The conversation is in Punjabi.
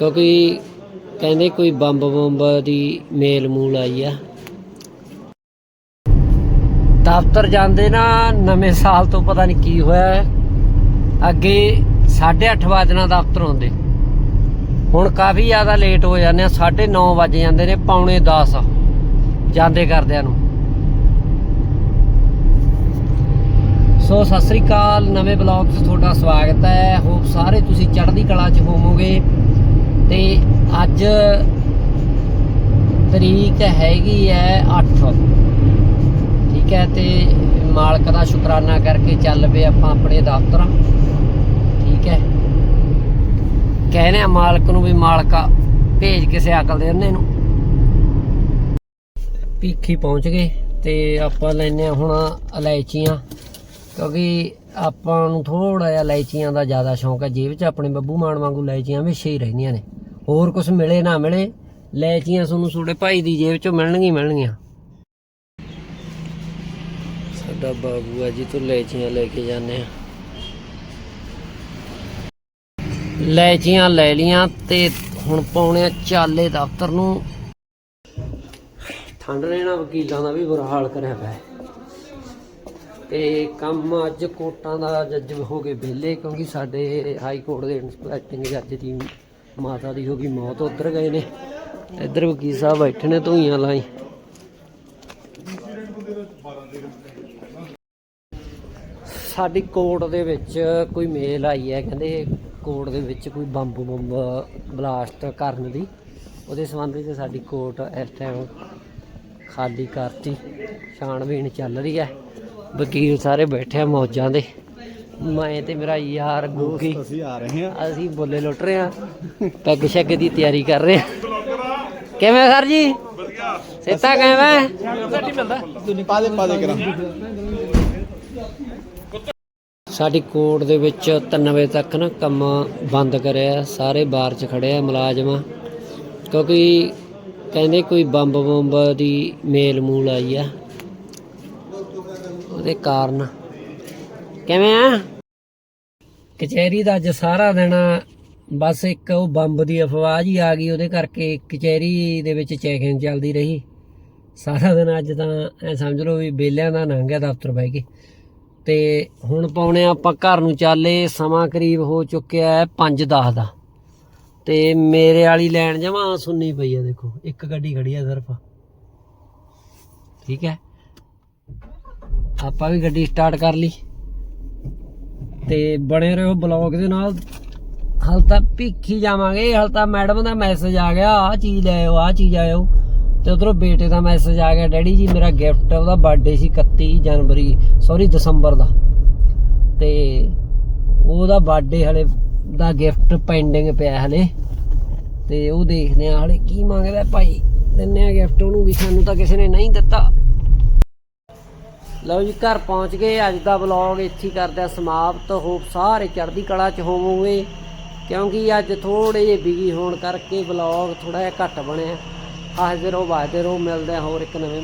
ਕਿਉਂਕਿ ਕਹਿੰਦੇ ਕੋਈ ਬੰਬ ਬੰਬ ਦੀ ਮੇਲ ਮੂਲ ਆਈ ਆ। ਦਫ਼ਤਰ ਜਾਂਦੇ ਨਾ ਨਵੇਂ ਸਾਲ ਤੋਂ ਪਤਾ ਨਹੀਂ ਕੀ ਹੋਇਆ। ਹੈ। ਅੱਗੇ 8:30 ਵਜੇ ਨਾਲ ਦਫ਼ਤਰ ਆਉਂਦੇ। ਹੁਣ ਕਾਫੀ ਜ਼ਿਆਦਾ ਲੇਟ ਹੋ ਜਾਂਦੇ ਆ 9:30 ਵਜ ਜਾਂਦੇ ਨੇ, ਪੌਣੇ 10 ਜਾਂਦੇ ਕਰਦਿਆਂ ਨੂੰ। ਸੋ ਸਤਿ ਸ੍ਰੀ ਅਕਾਲ, ਨਵੇਂ ਬਲੌਗ 'ਚ ਤੁਹਾਡਾ ਸਵਾਗਤ ਹੈ। ਹੋਪ ਸਾਰੇ ਤੁਸੀਂ ਚੜ੍ਹਦੀ ਕਲਾ 'ਚ ਹੋਵੋਗੇ। ਤੇ ਅੱਜ ਤਰੀਕ ਹੈਗੀ ਹੈ 8 ਠੀਕ ਹੈ ਤੇ ਮਾਲਕ ਦਾ ਸ਼ੁਕਰਾਨਾ ਕਰਕੇ ਚੱਲ ਪਏ ਆਪਾਂ ਆਪਣੇ ਦਫ਼ਤਰਾਂ। ਠੀਕ ਹੈ। ਕਹਿੰਦੇ ਆ ਮਾਲਕ ਨੂੰ ਵੀ ਮਾਲਕਾ ਭੇਜ ਕਿਸੇ ਅਕਲ ਦੇ ਉਹਨੇ ਨੂੰ ਭੀਖੀ ਪਹੁੰਚ ਗਏ ਤੇ ਆਪਾਂ ਲੈਨੇ ਆ ਹੁਣ ਇਲਾਇਚੀਆਂ, ਕਿਉਂਕਿ ਆਪਾਂ ਨੂੰ ਥੋੜਾ ਜਿਹਾ ਇਲਾਇਚੀਆਂ ਦਾ ਜ਼ਿਆਦਾ ਸ਼ੌਂਕ ਹੈ। ਜੇਬ 'ਚ ਆਪਣੇ ਬੱਬੂ ਮਾਨ ਵਾਂਗੂ ਇਲਾਇਚੀਆਂ ਹਮੇਸ਼ਾ ਹੀ ਰਹਿੰਦੀਆਂ ਨੇ। ਹੋਰ ਕੁਝ ਮਿਲੇ ਨਾ ਮਿਲੇ, ਲੈਚੀਆਂ ਤੁਹਾਨੂੰ ਤੁਹਾਡੇ ਭਾਈ ਦੀ ਜੇਬ 'ਚੋਂ ਮਿਲਣਗੀਆਂ ਮਿਲਣਗੀਆਂ। ਸਾਡਾ ਬਾਬੂ ਆ ਜੀ ਤੋਂ ਇਲਾਇਚੀਆਂ ਲੈ ਕੇ ਜਾਂਦੇ ਆ। ਇਲਾਇਚੀਆਂ ਲੈ ਲੀਆਂ ਤੇ ਹੁਣ ਪਾਉਣੇ ਆ ਚਾਲੇ ਦਫ਼ਤਰ ਨੂੰ। ਠੰਡ ਨੇ ਨਾ ਵਕੀਲਾਂ ਦਾ ਵੀ ਬੁਰਾ ਹਾਲ ਕਰਿਆ ਪਿਆ। ਤੇ ਕੰਮ ਅੱਜ ਕੋਰਟਾਂ ਦਾ ਜੱਜ ਹੋ ਗਏ ਵਿਹਲੇ ਕਿਉਂਕਿ ਸਾਡੇ ਹਾਈ ਕੋਰਟ ਦੇ ਇੰਸਪੈਕਟਿੰਗ ਜੱਜ ਦੀ ਮਾਤਾ ਦੀ ਹੋ ਗਈ ਮੌਤ ਉੱਧਰ ਗਏ ਨੇ। ਇੱਧਰ ਵਕੀਲ ਸਾਹਿਬ ਬੈਠੇ ਨੇ, ਧੂਈਆਂ ਲਾਈ। ਸਾਡੀ ਕੋਰਟ ਦੇ ਵਿੱਚ ਕੋਈ ਮੇਲ ਆਈ ਹੈ, ਕਹਿੰਦੇ ਕੋਰਟ ਦੇ ਵਿੱਚ ਕੋਈ ਬੰਬ ਬੰਬ ਬਲਾਸਟ ਕਰਨ ਦੀ। ਉਹਦੇ ਸੰਬੰਧ ਵਿੱਚ ਸਾਡੀ ਕੋਰਟ ਇਸ ਟਾਈਮ ਖਾਲੀ ਕਰਤੀ। ਛਾਣਬੀਣ ਚੱਲ ਰਹੀ ਹੈ। ਵਕੀਲ ਸਾਰੇ ਬੈਠੇ ਆ ਮੌਜਾਂ ਦੇ। ਮੈਂ ਤੇ ਮੇਰਾ ਯਾਰ ਗੋਗੀ। ਅਸੀਂ ਆ ਰਹੇ ਹਾਂ। ਅਸੀਂ ਬੋਲੇ ਲੁੱਟ ਰਹੇ ਆ ਪੈਗ ਸ਼ੈਗ ਦੀ ਤਿਆਰੀ ਕਰ ਰਹੇ ਆ ਕਿਵੇਂ ਸਰ ਜੀ? ਸੇਤਾ ਕਿਵੇਂ? ਪਾ ਦੇ ਪਾ ਦੇ ਕਰਾਂ। ਸਾਡੀ ਕੋਰਟ ਦੇ ਵਿੱਚ 3 ਵਜੇ ਤੱਕ ਨਾ ਕੰਮ ਬੰਦ ਕਰਿਆ ਸਾਰੇ ਬਾਹਰ 'ਚ ਖੜੇ ਆ ਮੁਲਾਜ਼ਮ। ਕਿਉਂਕਿ ਕਹਿੰਦੇ ਕੋਈ ਬੰਬ ਬੰਬ ਦੀ ਮੇਲ ਮੂਲ ਆਈ ਆ। ਉਹਦੇ ਕਾਰਨ। ਕਿਵੇਂ ਆ? ਕਚਹਿਰੀ ਦਾ ਅੱਜ ਸਾਰਾ ਦਿਨ ਬਸ ਇੱਕ ਉਹ ਬੰਬ ਦੀ ਅਫਵਾਹ ਜੀ ਆ ਗਈ, ਉਹਦੇ ਕਰਕੇ ਕਚਹਿਰੀ ਦੇ ਵਿੱਚ ਚੈਕਿੰਗ ਚੱਲਦੀ ਰਹੀ। ਸਾਰਾ ਦਿਨ ਅੱਜ ਤਾਂ ਐ ਸਮਝ ਲਓ ਵੀ ਬੇਲਿਆਂ ਦਾ ਲੰਘ ਗਿਆ ਦਫ਼ਤਰ ਬਹਿ ਕੇ। ਤੇ ਹੁਣ ਪਾਉਣੇ ਆ ਆਪਾਂ ਘਰ ਨੂੰ ਚਾਲੇ, ਸਮਾਂ ਕਰੀਬ ਹੋ ਚੁੱਕਿਆ ਹੈ 5:10 ਦਾ। ਤੇ ਮੇਰੇ ਵਾਲੀ ਲੈਣ ਜਾਵਾਂ ਸੁੰਨੀ ਪਈ ਆ ਦੇਖੋ, ਇੱਕ ਗੱਡੀ ਖੜੀ ਆ ਸਿਰਫ। ਠੀਕ ਹੈ? ਆਪਾਂ ਵੀ ਗੱਡੀ ਸਟਾਰਟ ਕਰ ਲਈ। ਤੇ ਬਣੇ ਰਹੋ ਬਲੌਗ ਦੇ ਨਾਲ। ਹਾਲ ਤਾਂ ਭਿੱਖੀ ਜਾਵਾਂਗੇ, ਹਾਲ ਤਾਂ ਮੈਡਮ ਦਾ ਮੈਸੇਜ ਆ ਗਿਆ ਆ ਚੀਜ਼ ਲੈ ਆਓ ਆ ਚੀਜ਼ ਆਇਓ ਤੇ ਉਧਰੋਂ ਬੇਟੇ ਦਾ ਮੈਸੇਜ ਆ ਗਿਆ, ਡੈਡੀ ਜੀ, ਮੇਰਾ ਗਿਫਟ ਉਹਦਾ ਬਰਥਡੇ ਸੀ 31 ਜਨਵਰੀ ਸੌਰੀ ਦਸੰਬਰ ਦਾ। ਤੇ ਉਹਦਾ ਬਰਥਡੇ ਹਲੇ ਦਾ ਗਿਫਟ ਪੈਂਡਿੰਗ ਪਿਆ ਹਲੇ। ਤੇ ਉਹ ਦੇਖਦੇ ਆ ਹਲੇ ਕੀ ਮੰਗਦਾ ਭਾਈ। ਦਿੰਨੇ ਆ ਗਿਫਟ ਉਹਨੂੰ ਵੀ, ਸਾਨੂੰ ਤਾਂ ਕਿਸੇ ਨੇ ਨਹੀਂ ਦਿੱਤਾ। ਲਓ ਜੀ, ਘਰ ਪਹੁੰਚ ਗਏ। ਅੱਜ ਦਾ ਵਲੌਗ ਇੱਥੇ ਹੀ ਕਰਦੇ ਆ ਸਮਾਪਤ। ਹੋਪ ਸਾਰੇ ਚੜ੍ਹਦੀ ਕਲਾ ਚ ਹੋਵੋਗੇ, ਕਿਉਂਕਿ ਅੱਜ ਥੋੜੇ ਜਿਹੇ ਬਿਜ਼ੀ ਹੋਣ ਕਰਕੇ ਵਲੌਗ ਥੋੜਾ ਜਿਹਾ ਘੱਟ ਬਣਿਆ। ਹਾਜ਼ਰ ਹੋ ਬਾਜ਼ਰ ਹੋ ਮਿਲਦੇ ਆ ਹੋਰ ਇੱਕ ਨਵੇਂ